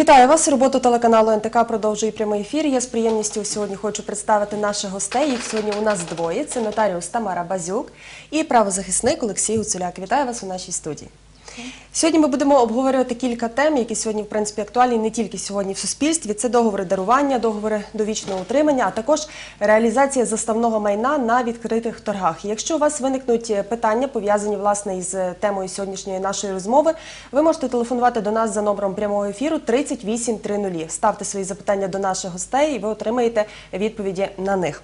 Вітаю вас. Роботу телеканалу НТК продовжує прямий ефір. Я з приємністю сьогодні хочу представити наших гостей. Їх сьогодні у нас двоє. Це нотаріус Тамара Базюк і правозахисник Олексій Гуцуляк. Вітаю вас у нашій студії. Сьогодні ми будемо обговорювати кілька тем, які сьогодні в принципі актуальні не тільки сьогодні в суспільстві. Це договори дарування, договори довічного утримання, а також реалізація заставного майна на відкритих торгах. Якщо у вас виникнуть е, питання, пов'язані власне із е, темою сьогоднішньої нашої розмови, ви можете телефонувати до нас за номером прямого ефіру 3830. Ставте свої запитання до наших гостей, і ви отримаєте відповіді на них.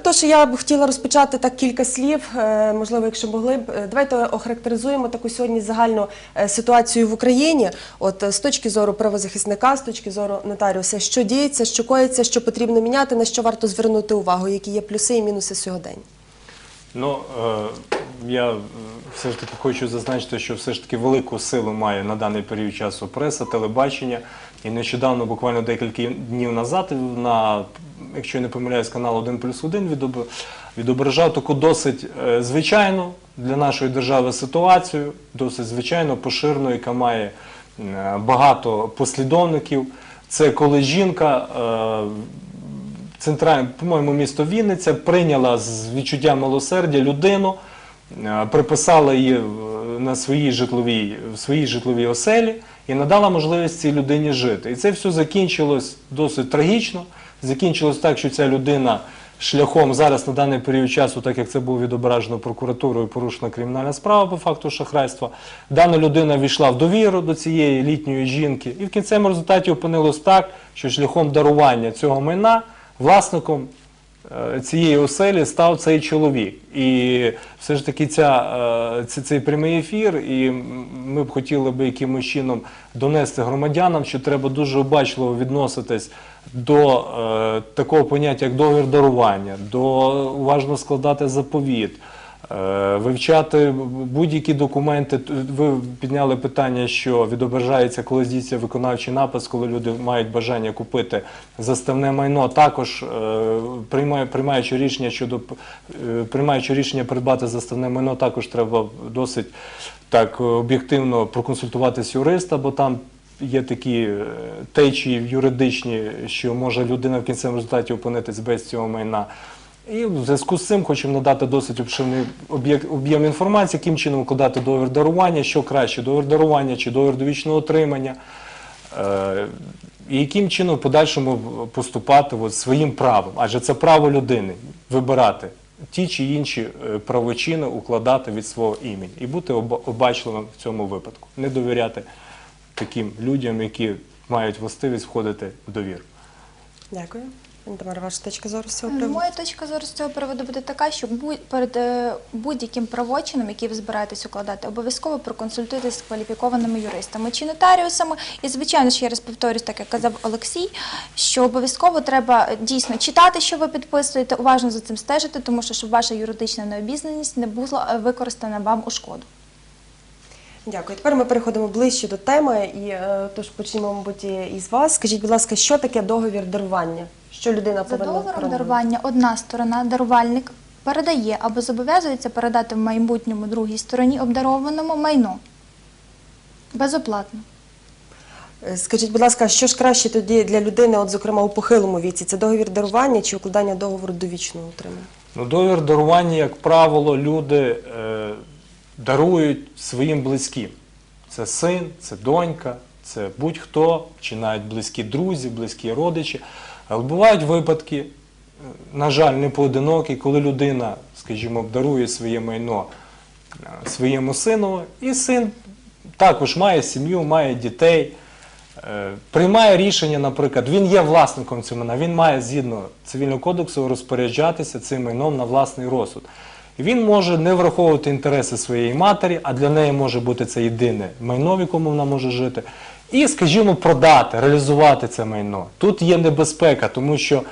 Тож я б хотіла розпочати так кілька слів. е, Можливо, якщо могли б, Е, давайте охарактеризуємо таку сьогодні загальну е, ситуацію в Україні. От з точки зору правозахисника, з точки зору нотаріуса, що діється, що коїться, що потрібно міняти, на що варто звернути увагу, які є плюси і мінуси сьогодення. Ну, я все ж таки хочу зазначити, що все ж таки велику силу має на даний період часу преса, телебачення. І нещодавно, буквально декілька днів назад, на, якщо я не помиляюсь, канал 1 плюс 1 відображав таку досить е, звичайну для нашої держави ситуацію, досить звичайно поширену, яка має е, багато послідовників. Це коли жінка е, центральне, по-моєму, місто Вінниця прийняла з відчуттям милосердя людину, приписала її на своїй житловій, в своїй житловій оселі і надала можливість цій людині жити. І це все закінчилось досить трагічно. Закінчилось так, що ця людина шляхом зараз на даний період часу, так як це було відображено прокуратурою, порушена кримінальна справа по факту шахрайства. Дана людина війшла в довіру до цієї літньої жінки, і в кінцевому результаті опинилось так, що шляхом дарування цього майна власником цієї оселі став цей чоловік. І все ж таки ця, е, цей прямий ефір, і ми б хотіли би якимось чином донести громадянам, що треба дуже обачливо відноситись до е, такого поняття, як договір дарування, до уважно складати заповіт. Е, Вивчати будь-які документи. Ви підняли питання, що відображається, коли здійснюється виконавчий напис, коли люди мають бажання купити заставне майно. Також е, приймаючи рішення щодо е, приймаючи рішення придбати заставне майно, також треба досить так об'єктивно проконсультуватися юриста, бо там є такі течії юридичні, що може людина в кінцевому результаті опинитись без цього майна. І в зв'язку з цим хочемо надати досить обширний об'єм інформації, яким чином укладати договір дарування, що краще, договір дарування чи договір довічного отримання, е, і яким чином в подальшому поступати от своїм правом, адже це право людини вибирати ті чи інші е, правочини укладати від свого імені і бути обачливим в цьому випадку, не довіряти таким людям, які мають властивість входити в довіру. Дякую. Тамара, ваша точка зору з цього приводу? Моя точка зору з цього приводу буде така, що перед е, будь-яким правочином, який ви збираєтесь укладати, обов'язково проконсультуйтесь з кваліфікованими юристами чи нотаріусами. І, звичайно, ще раз повторюсь, так як казав Олексій, що обов'язково треба е, дійсно читати, що ви підписуєте, уважно за цим стежити, тому що щоб ваша юридична необізнаність не була е, використана вам у шкоду. Дякую. Тепер ми переходимо ближче до теми, і тож почнемо, мабуть, із вас. Скажіть, будь ласка, що таке договір дарування? Що людина За повинна договором дарування одна сторона, дарувальник, передає або зобов'язується передати в майбутньому другій стороні обдарованому майно безоплатно. Е, Скажіть, будь ласка, що ж краще тоді для людини, от зокрема у похилому віці? Це договір дарування чи укладання договору довічного утримання? Ну, договір дарування, як правило, люди е, дарують своїм близьким. Це син, це донька, це будь-хто, чи навіть близькі друзі, близькі родичі. Але бувають випадки, е, на жаль, не поодинокі, коли людина, скажімо, дарує своє майно е, своєму сину, і син також має сім'ю, має дітей. Е, Приймає рішення, наприклад, він є власником цього майна, він має згідно цивільного кодексу розпоряджатися цим майном на власний розсуд. Він може не враховувати інтереси своєї матері, а для неї може бути це єдине майно, в якому вона може жити, і, скажімо, продати, реалізувати це майно. Тут є небезпека, тому що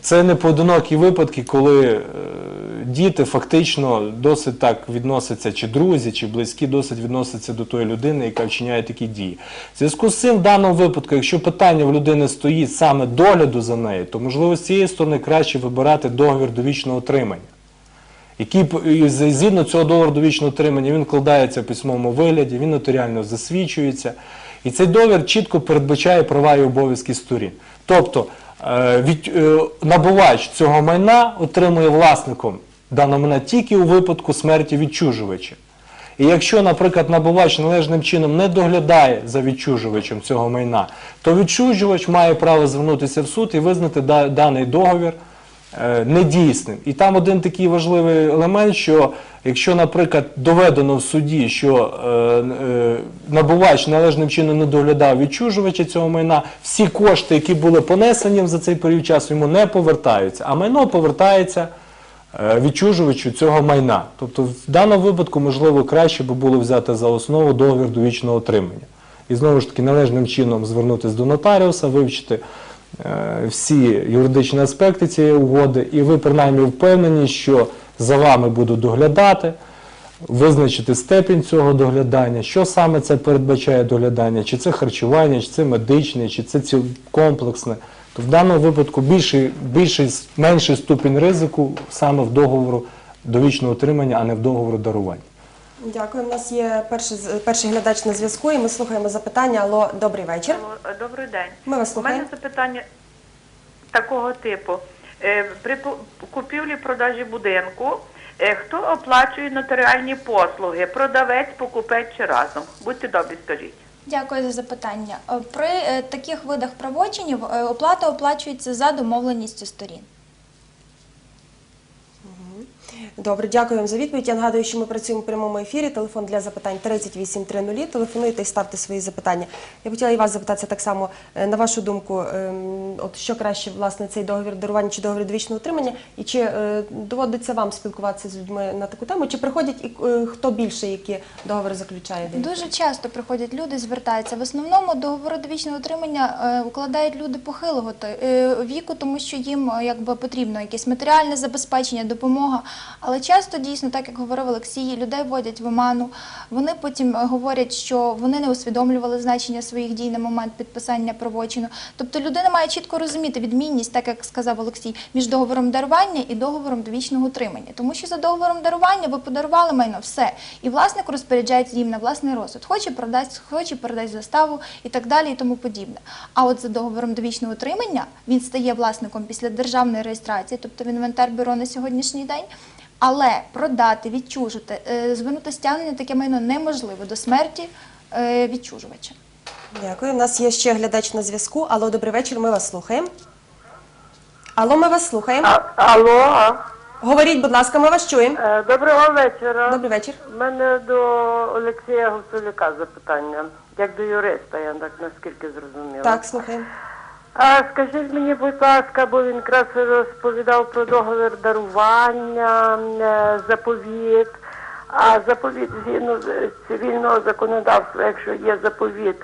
це не поодинокі випадки, коли е, діти фактично досить так відносяться, чи друзі, чи близькі досить відносяться до тої людини, яка вчиняє такі дії. В зв'язку з цим, в даному випадку, якщо питання в людини стоїть саме догляду за нею, то можливо з цієї сторони краще вибирати договір довічного отримання. Який згідно цього договору довічного отримання він вкладається в письмовому вигляді, він нотаріально засвідчується. І цей договір чітко передбачає права і обов'язки сторін. Тобто е, е, набувач цього майна отримує власником даного майна тільки у випадку смерті відчужувача. І якщо, наприклад, набувач належним чином не доглядає за відчужувачем цього майна, то відчужувач має право звернутися в суд і визнати даний договір недійсним. І там один такий важливий елемент, що якщо, наприклад, доведено в суді, що е, е, набувач належним чином не доглядав відчужувача цього майна, всі кошти, які були понесені за цей період часу, йому не повертаються, а майно повертається е, відчужувачу цього майна. Тобто в даному випадку, можливо, краще би було взяти за основу договір довічного отримання. І знову ж таки належним чином звернутися до нотаріуса, вивчити е, всі юридичні аспекти цієї угоди, і ви принаймні впевнені, що за вами будуть доглядати, визначити степінь цього доглядання, що саме це передбачає доглядання, чи це харчування, чи це медичне, чи це комплексне. То в даному випадку більший, більший, менший ступінь ризику саме в договору довічного отримання, а не в договору дарування. Дякую. У нас є перший, з- перший глядач на зв'язку, і ми слухаємо запитання. Алло, добрий вечір. Алло, е, Добрий день. Ми вас слухаємо. У мене запитання такого типу. Е, При по- купівлі-продажі будинку е, хто оплачує нотаріальні послуги? Продавець, покупець чи разом? Будьте добрі, скажіть. Дякую за запитання. При таких видах правочинів оплата оплачується за домовленістю сторін. Добре, дякую вам за відповідь. Я нагадую, що ми працюємо в прямому ефірі. Телефон для запитань 3830. Телефонуйте і ставте свої запитання. Я хотіла і вас запитатися так само. е, На вашу думку, ем, от що краще, власне, цей договір дарування чи договір довічного утримання? І чи е, доводиться вам спілкуватися з людьми на таку тему? Чи приходять і е, хто більше, які договори заключає? Дуже часто приходять люди, звертаються. В основному договори довічного утримання укладають люди похилого віку, тому що їм якби потрібно якесь матеріальне забезпечення, допомога. Але часто дійсно, так як говорив Олексій, людей вводять в оману. Вони потім е, говорять, що вони не усвідомлювали значення своїх дій на момент підписання правочину. Тобто людина має чітко розуміти відмінність, так як сказав Олексій, між договором дарування і договором довічного утримання. Тому що за договором дарування ви подарували майно все, і власник розпоряджається їм на власний розсуд. Хоче продасть, хоче передасть заставу і так далі, і тому подібне. А от за договором довічного утримання він стає власником після державної реєстрації, тобто в інвентар бюро на сьогоднішній день. Але продати, відчужити, е, звернути стягнення таке майно неможливо до смерті е, відчужувача. Дякую. У нас є ще глядач на зв'язку. Алло, добрий вечір. Ми вас слухаємо. Алло, ми вас слухаємо. А, алло, Говоріть, будь ласка, ми вас чуємо. Е, доброго вечора. Добрий вечір. У мене до Олексія Гуцуляка запитання, як до юриста, я так наскільки зрозуміла. Так, слухаємо. А скажіть мені, будь ласка, бо він якраз розповідав про договір дарування, е, заповіт. А заповіт згідно цивільного законодавства, якщо є заповіт,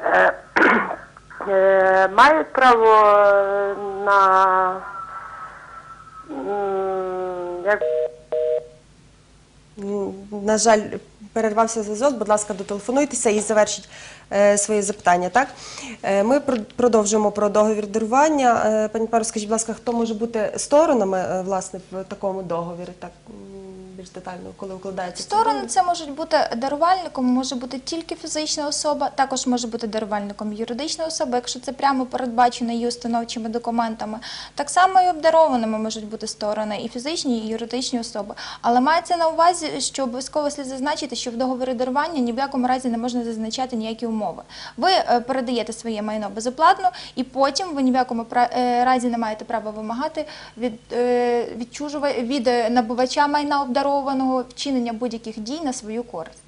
е, е, мають право е, на як На жаль, перервався зв'язок. Будь ласка, дотелефонуйтеся і завершіть свої запитання. Так Е, ми про- продовжуємо про договір дарування. Е, пані Пару, скажіть, будь ласка, хто може бути сторонами е, власне в такому договорі? Так більш детально, коли укладається Сторони це можуть бути дарувальником, може бути тільки фізична особа, також може бути дарувальником юридична особа, якщо це прямо передбачено її установчими документами. Так само і обдарованими можуть бути сторони, і фізичні, і юридичні особи. Але мається на увазі, що обов'язково слід зазначити, що в договорі дарування ні в якому разі не можна зазначати ніякі умови. Ви е, передаєте своє майно безоплатно, і потім ви ні в якому е, разі не маєте права вимагати від, е, від е, набувача майна обдарованого вчинення будь-яких дій на свою користь.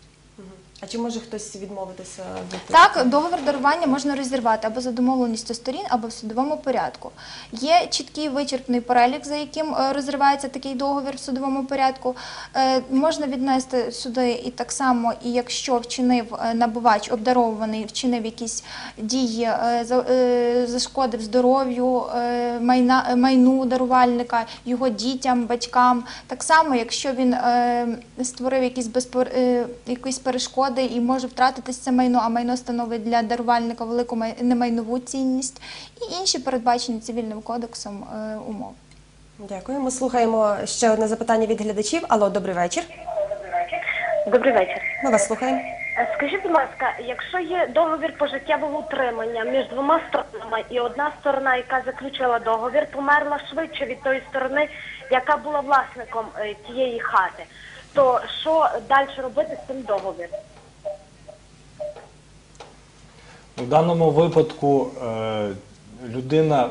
А чи може хтось відмовитися від Так, договір дарування можна розірвати або за домовленістю сторін, або в судовому порядку. Є чіткий вичерпний перелік, за яким е, розривається такий договір в судовому порядку. Е, Можна віднести сюди і так само, і якщо вчинив е, набувач обдарований, вчинив якісь дії, е, за- е, зашкодив здоров'ю, е, майна, е, майну дарувальника, його дітям, батькам. Так само, якщо він е, створив якісь, безпор... е, якісь перешкоди і може втратити це майно, а майно становить для дарувальника велику май... немайнову цінність, і інші передбачені цивільним кодексом е, умови. Дякую. Ми слухаємо ще одне запитання від глядачів. Алло, добрий вечір. Добрий вечір. Ми вас слухаємо. Е, Скажіть, будь ласка, якщо є договір пожиттєвого утримання між двома сторонами, і одна сторона, яка заключила договір, померла швидше від тої сторони, яка була власником е, тієї хати, то що далі робити з цим договіром? У даному випадку е, людина,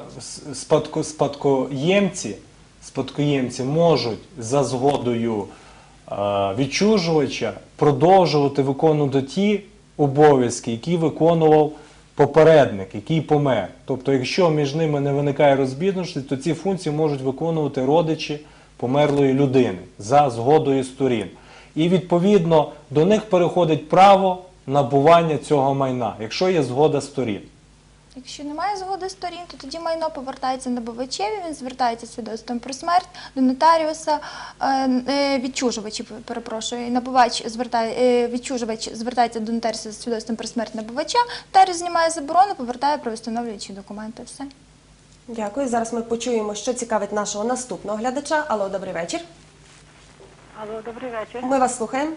спадко, спадкоємці, спадкоємці можуть за згодою е, відчужувача продовжувати виконувати ті обов'язки, які виконував попередник, який помер. Тобто, якщо між ними не виникає розбідності, то ці функції можуть виконувати родичі померлої людини за згодою сторін. І відповідно до них переходить право набування цього майна, якщо є згода сторін. Якщо немає згоди сторін, то тоді майно повертається набувачеві, він звертається з свідоцтвом про смерть до нотаріуса, е, е, відчужувачі, перепрошую, набувач звертає, е, відчужувач звертається до нотаріуса з свідоцтвом про смерть набувача, нотаріус знімає заборону, повертає правостановлюючі документи. Все. Дякую. Зараз ми почуємо, що цікавить нашого наступного глядача. Алло, добрий вечір. Алло, добрий вечір. Ми вас слухаємо.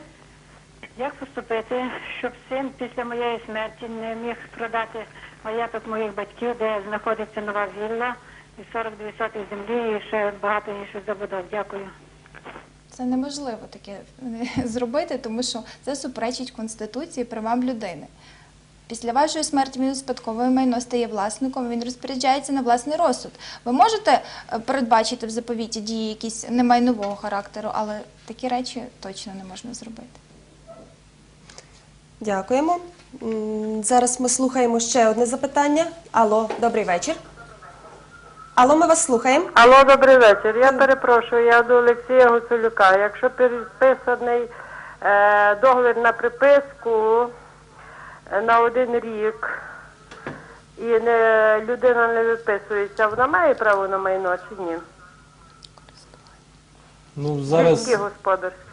Як поступити, щоб син після моєї смерті не міг продати маєток моїх батьків, де знаходиться нова вілла і 42 соти землі і ще багато інших забудов? Дякую. Це неможливо таке е, зробити, тому що це суперечить Конституції правам людини. Після вашої смерті він успадковує майно стає власником, він розпоряджається на власний розсуд. Ви можете е, передбачити в заповіті дії якісь немайнового характеру, але такі речі точно не можна зробити. Дякуємо. Зараз ми слухаємо ще одне запитання. Алло, добрий вечір. Алло, ми вас слухаємо. Алло, добрий вечір. Я перепрошую, я до Олексія Гуцулюка. Якщо підписаний е, договір на приписку е, на один рік і не, людина не виписується, вона має право на майно чи ні? Ну зараз Які господарські?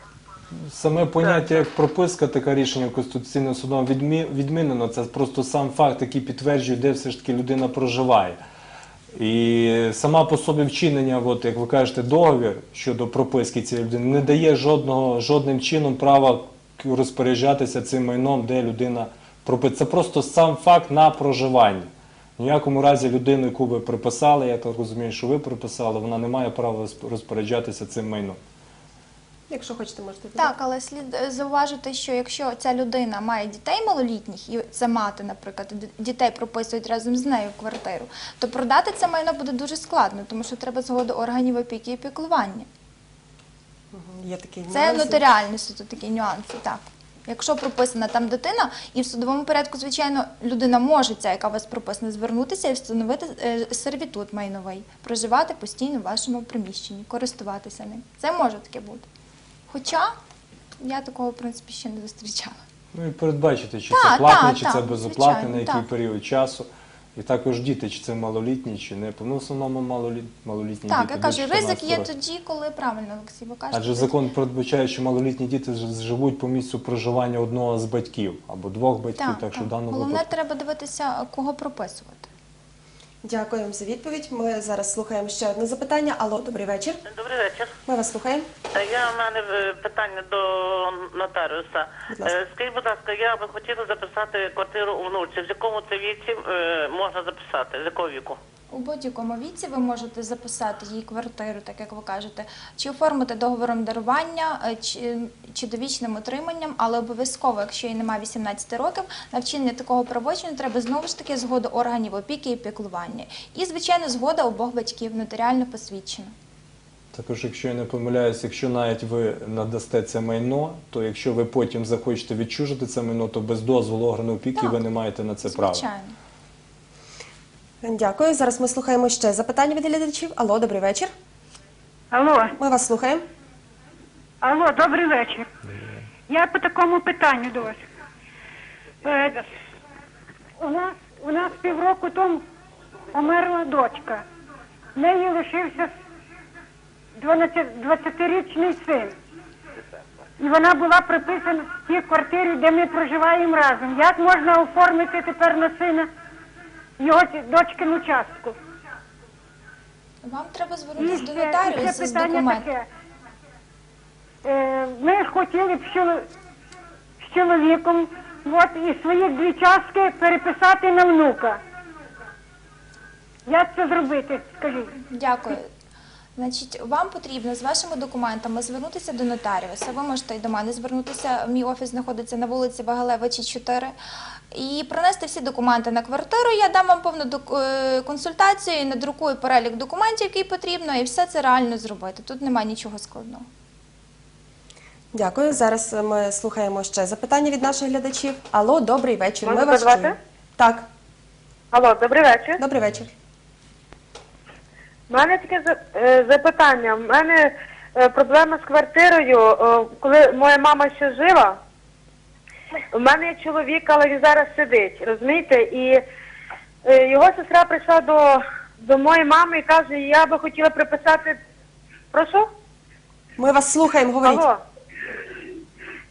Саме поняття як прописка, таке рішення Конституційним судом відмінено. Це просто сам факт, який підтверджує, де все ж таки людина проживає. І сама по собі вчинення, от, як ви кажете, договір щодо прописки цієї людини не дає жодного, жодним чином права розпоряджатися цим майном, де людина прописана. Це просто сам факт на проживання. В ніякому разі людину, яку ви приписали, я так розумію, що ви приписали, вона не має права розпоряджатися цим майном. Якщо хочете, можете Так, але слід е, зауважити, що якщо ця людина має дітей малолітніх, і це мати, наприклад, д- дітей прописують разом з нею в квартиру, то продати це майно буде дуже складно, тому що треба згоду органів опіки і піклування. Є такий Це нюанс. нотаріальні суто такі нюанси. Так. Якщо прописана там дитина, і в судовому порядку, звичайно, людина може, ця, яка у вас прописана, звернутися і встановити е, сервітут майновий, проживати постійно в вашому приміщенні, користуватися ним. Це може таке бути. Хоча я такого, в принципі, ще не зустрічала. Ну і передбачити, чи Так, це платне, так, чи так, це безоплатне, звичайно, на який так. період часу. І також діти, чи це малолітні, чи не. Ну, в основному малоліт, малолітні Так, діти. я до кажу, 14 ризик є років. тоді, коли правильно, Олексій, ви кажете. Адже закон передбачає, що малолітні діти ж- живуть по місцю проживання одного з батьків або двох батьків, так, Так, що в даному Головне, випадку. треба дивитися, кого прописувати. Дякуємо за відповідь. Ми зараз слухаємо ще одне запитання. Алло, добрий вечір. Добрий вечір. Ми вас слухаємо. Е, Я в мене е, питання до нотаріуса. Будь ласка. Е, Скажіть, будь ласка, я би хотіла записати квартиру у внуці. В якому це віці е, можна записати? З якого віку? У будь-якому віці ви можете записати її квартиру, так як ви кажете, чи оформити договором дарування, е, чи, чи довічним отриманням, але обов'язково, якщо їй немає 18 років, на вчинення такого правочину треба знову ж таки згода органів опіки і піклування. І, звичайно, згода обох батьків нотаріально посвідчена. Також, якщо я не помиляюсь, якщо навіть ви надасте це майно, то якщо ви потім захочете відчужити це майно, то без дозволу органу опіки Так. ви не маєте на це права. Звичайно. Дякую. Зараз ми слухаємо ще запитання від глядачів. Алло, добрий вечір. Алло, Ми вас слухаємо. алло, добрий вечір. Я по такому питанню до вас. Е, У нас, у нас півроку тому померла дочка. В неї лишився 12 20-річний син. І вона була приписана в тій квартирі, де ми проживаємо разом. Як можна оформити тепер на сина його ці- дочкину частку? Вам треба звернутися до нотаріуса з документом. Е, ми хотіли б з з чоловіком от і свої дві частки переписати на внука. Як це зробити? Скажіть. Дякую. Значить, вам потрібно з вашими документами звернутися до нотаріуса. Ви можете і до мене звернутися. Мій офіс знаходиться на вулиці Вагалевичі 4. І принести всі документи на квартиру. Я дам вам повну е, консультацію і надрукую перелік документів, який потрібно, і все це реально зробити. Тут немає нічого складного. Дякую. Зараз ми слухаємо ще запитання від наших глядачів. Алло, добрий вечір. Можна Ми вас позвати? чуємо. Так, Алло, добрий вечір. добрий вечір. У мене таке е, запитання. У мене е, проблема з квартирою. Коли моя мама ще жила, у мене є чоловік, але він зараз сидить, розумієте? І е, його сестра прийшла до, до моєї мами і каже, я би хотіла приписати. Прошу? Ми вас слухаємо, говоріть. Алло.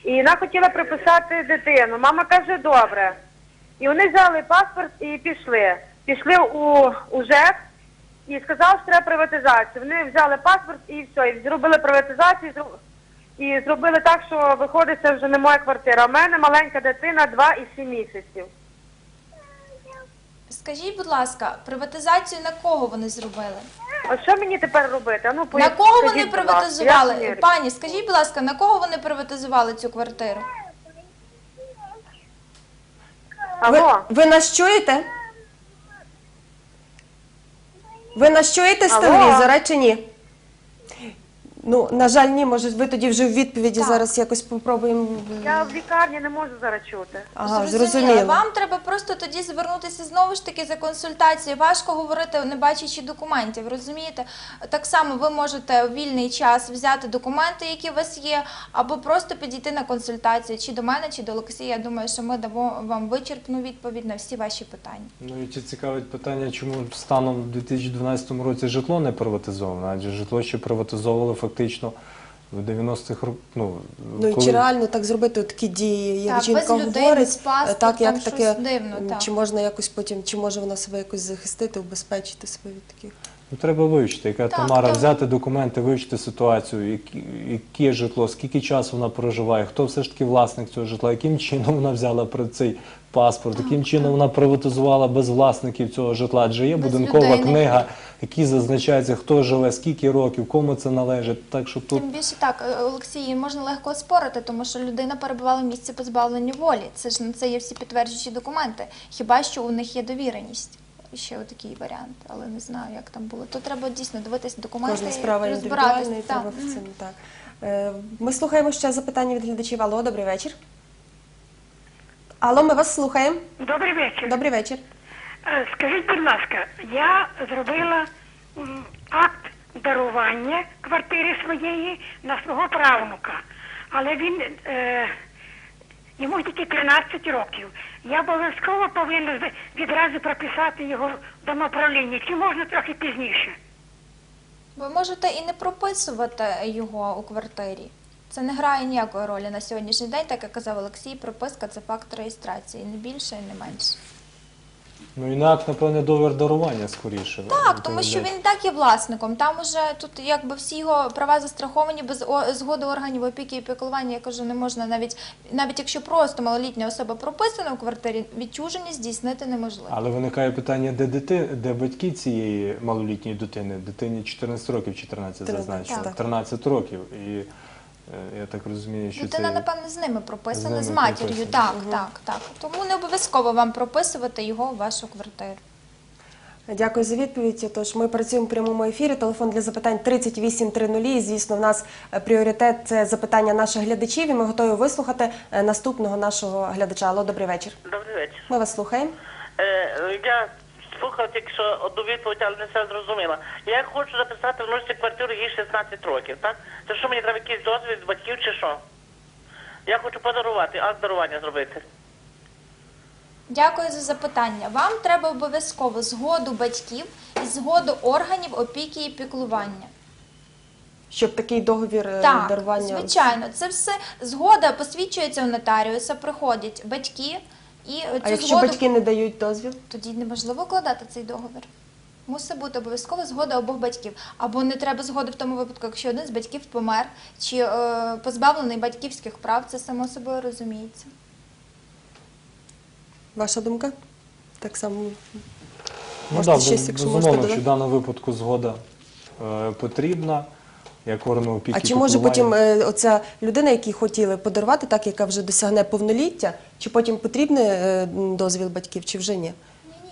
І вона хотіла приписати дитину. Мама каже, добре. І вони взяли паспорт і пішли. Пішли у, у ЖЕК і сказали, що треба приватизацію. Вони взяли паспорт і все, і зробили приватизацію, і зру- і зробили так, що виходить, це вже не моя квартира. У мене маленька дитина 2 і 7 місяців. Скажіть, будь ласка, приватизацію на кого вони зробили? А що мені тепер робити? А ну, На поясніть, кого вони скажіть, будь ласка. приватизували? Я не вірю. Пані, скажіть, будь ласка, на кого вони приватизували цю квартиру? Ви, Алло. ви нас чуєте? Ви нас чуєте з Алло. телевізора чи ні? Ну, на жаль, ні, може, ви тоді вже в відповіді Так. зараз якось попробуємо. Я в лікарні не можу зараз чути. Ага, Зрозуміло. зрозуміло. Вам треба просто тоді звернутися знову ж таки за консультацією. Важко говорити, не бачачи документів. Розумієте? Так само ви можете у вільний час взяти документи, які у вас є, або просто підійти на консультацію чи до мене, чи до Олексія. Я думаю, що ми дамо вам вичерпну відповідь на всі ваші питання. Ну і ці цікавить питання, чому станом у 2012 році житло не приватизовано, адже житло ще приватизовували фактично в 90-х роках. Ну, Ну коли- чи реально так зробити такі дії, як Так, жінка без людини, говорить, з паспортом, так як таке, дивно, так. чи можна якось потім, чи може вона себе якось захистити, убезпечити себе від таких. Ну, треба вивчити, яка Так, Тамара, так. взяти документи, вивчити ситуацію, які, яке житло, скільки часу вона проживає, хто все ж таки власник цього житла, яким чином вона взяла про цей паспорт, яким чином вона приватизувала без власників цього житла, адже є Без будинкова людини. книга, в якій зазначається, хто живе, скільки років, кому це належить. Так що тут Тим більше так, е, Олексій, можна легко спорити, тому що людина перебувала в місці позбавлення волі. Це ж на це є всі підтверджуючі документи. Хіба що у них є довіреність? Ще такий варіант, але не знаю, як там було. То треба дійсно дивитись документи, Кожна справа і індивідуальна, і Так. треба в цьому так. Е, Ми слухаємо ще запитання від глядачів. Алло, добрий вечір. Алло, ми вас слухаємо. Добрий вечір. Добрий вечір. Е, Скажіть, будь ласка, я зробила акт дарування квартири своєї на свого правнука, але він е, йому тільки 13 років. Я обов'язково повинна відразу прописати його в домоправлінні. Чи можна трохи пізніше? Ви можете і не прописувати його у квартирі. Це не грає ніякої ролі на сьогоднішній день, так як казав Олексій, прописка це факт реєстрації, не більше і не менше. Ну інак, напевне, договір дарування скоріше. Так, тому що він так є власником. Там уже тут якби всі його права застраховані без о- згоди органів опіки і піклування. Я кажу, не можна навіть навіть якщо просто малолітня особа прописана у квартирі, відчуження здійснити неможливо. Але виникає питання, де дити, де батьки цієї малолітньої дитини? Дитині 14 років, 14 Тринадцять, зазначено, так. 13 років. І я так розумію, що Дитина, це... напевно, з ними прописана, З з, матір'ю. прописана. Так, так, так. Тому не обов'язково вам прописувати його в вашу квартиру. Дякую за відповідь. Тож ми працюємо в прямому ефірі. Телефон для запитань 3830. І, звісно, в нас е, пріоритет це запитання наших глядачів. І ми готові вислухати е, наступного нашого глядача. Алло, добрий вечір. Добрий вечір. Ми вас слухаємо. Е, я слухав тільки що одну відповідь, але не все зрозуміла. Я хочу записати в квартиру їй 16 років, так? Це що мені треба якийсь дозвіл від батьків чи що? Я хочу подарувати, акт дарування зробити. Дякую за запитання. Вам треба обов'язково згоду батьків і згоду органів опіки і піклування. Щоб такий договір е, Так, дарування. звичайно, це все згода посвідчується у нотаріуса, приходять батьки і цю А якщо згоду батьки не дають дозвіл? тоді неможливо укладати цей договір. Мусить бути обов'язково згода обох батьків. Або не треба згоди в тому випадку, якщо один з батьків помер чи е, позбавлений батьківських прав, це само собою розуміється. Ваша думка? Так само. Ну Можете так, щось, якщо можете безумовно, що додати? в даному випадку згода е, потрібна. Як органу опіки А чи може потім е, оця людина, якій хотіли подарувати, так яка вже досягне повноліття, чи потім потрібний е, дозвіл батьків, чи вже ні?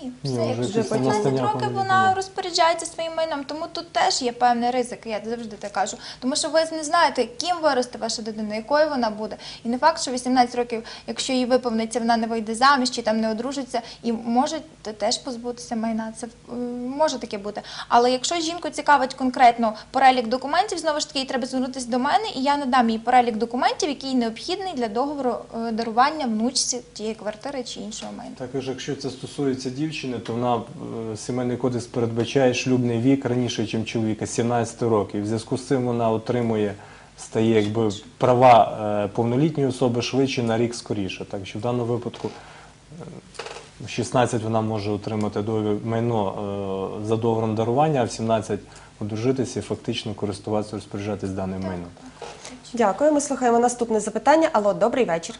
Ні, Ні, все, вже якщо після 15 років вона ні. розпоряджається своїм майном, тому тут теж є певний ризик, я завжди так кажу. Тому що ви не знаєте, ким виросте ваша дитина, якою вона буде. І не факт, що 18 років, якщо їй виповниться, вона не вийде заміж чи там не одружиться, і може теж позбутися майна. Це е, може таке бути. Але якщо жінку цікавить конкретно перелік документів, знову ж таки, їй треба звернутися до мене, і я надам їй перелік документів, який необхідний для договору е, дарування внучці тієї квартири чи іншого майна. Також, якщо це стосується дівчини, то вона е, сімейний кодекс передбачає шлюбний вік раніше, ніж чоловіка, 17 років. В зв'язку з цим вона отримує стає якби права е, повнолітньої особи швидше на рік скоріше. Так що в даному випадку е, в 16 вона може отримати майно за договором дарування, а в 17 одружитися і фактично користуватися, розпоряджатись даним майном. Дякую. Ми слухаємо наступне запитання. Алло, добрий вечір.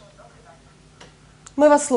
Ми вас слухаємо.